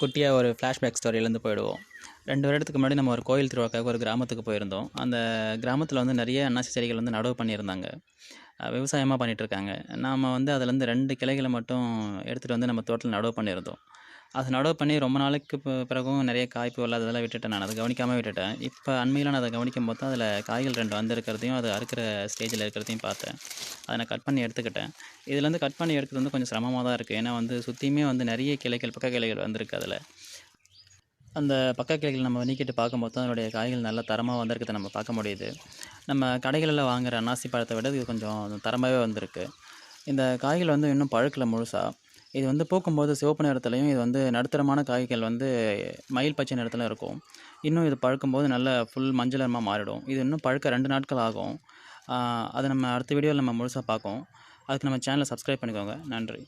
குட்டியாக ஒரு ஃப்ளாஷ்பேக் ஸ்டோரியிலேருந்து போயிடுவோம். ரெண்டு வருடத்துக்கு முன்னாடி நம்ம ஒரு கோயில் திருவிழாக்காக ஒரு கிராமத்துக்கு போயிருந்தோம். அந்த கிராமத்தில் வந்து நிறைய அன்னாசி செடிகள் வந்து நடவு பண்ணியிருந்தாங்க. விவசாயமாக பண்ணிகிட்ருக்காங்க நாம் வந்து அதுலேருந்து ரெண்டு கிளைகளை மட்டும் எடுத்துகிட்டு வந்து நம்ம தோட்டத்தில் நடவு பண்ணியிருந்தோம். அது நடவு பண்ணி ரொம்ப நாளைக்கு பிறகும் நிறைய காய்ப்பு இல்லாததெல்லாம் விட்டுட்டேன் நான். அதை கவனிக்காமல் விட்டுட்டேன். இப்போ அண்மையில் நான் அதை கவனிக்கும் போது அதில் காய்கள் ரெண்டு வந்திருக்கிறதையும் அது அறுக்கிற ஸ்டேஜில் இருக்கிறதையும் பார்த்தேன். அதை நான் கட் பண்ணி எடுத்துக்கிட்டேன். இதுலேருந்து கட் பண்ணி எடுக்கிறது வந்து கொஞ்சம் சிரமமாக தான் இருக்குது ஏன்னா வந்து சுற்றியுமே வந்து நிறைய கிளைகள் பக்க கிளைகள் வந்திருக்கு அதில். அந்த பக்க கிளைகள் நம்ம நீக்கிட்டு பார்க்கும்போது தான் அதனுடைய காய்கள் நல்ல தரமாக வந்திருக்கிறத நம்ம பார்க்க முடியுது. நம்ம கடைகளில் வாங்குற அன்னாசி பழத்தை விட இது கொஞ்சம் தரமாகவே வந்திருக்கு. இந்த காய்கள் வந்து இன்னும் பழுக்கலை முழுசாக இது வந்து பூக்கும்போது சிவப்பு நிறத்துலையும் இது வந்து நடுத்தரமான காய்கள் வந்து மயில் பச்சை நிறத்தில் இருக்கும். இன்னும் இது பழுக்கும்போது நல்ல ஃபுல் மஞ்சள் நிறமாக மாறிடும். இது இன்னும் பழுக்க ரெண்டு நாட்கள் ஆகும். அதை நம்ம அடுத்த வீடியோவில் நம்ம முழுசாக பார்க்கும் அதுக்கு நம்ம சேனலை சப்ஸ்கிரைப் பண்ணிக்கோங்க. நன்றி.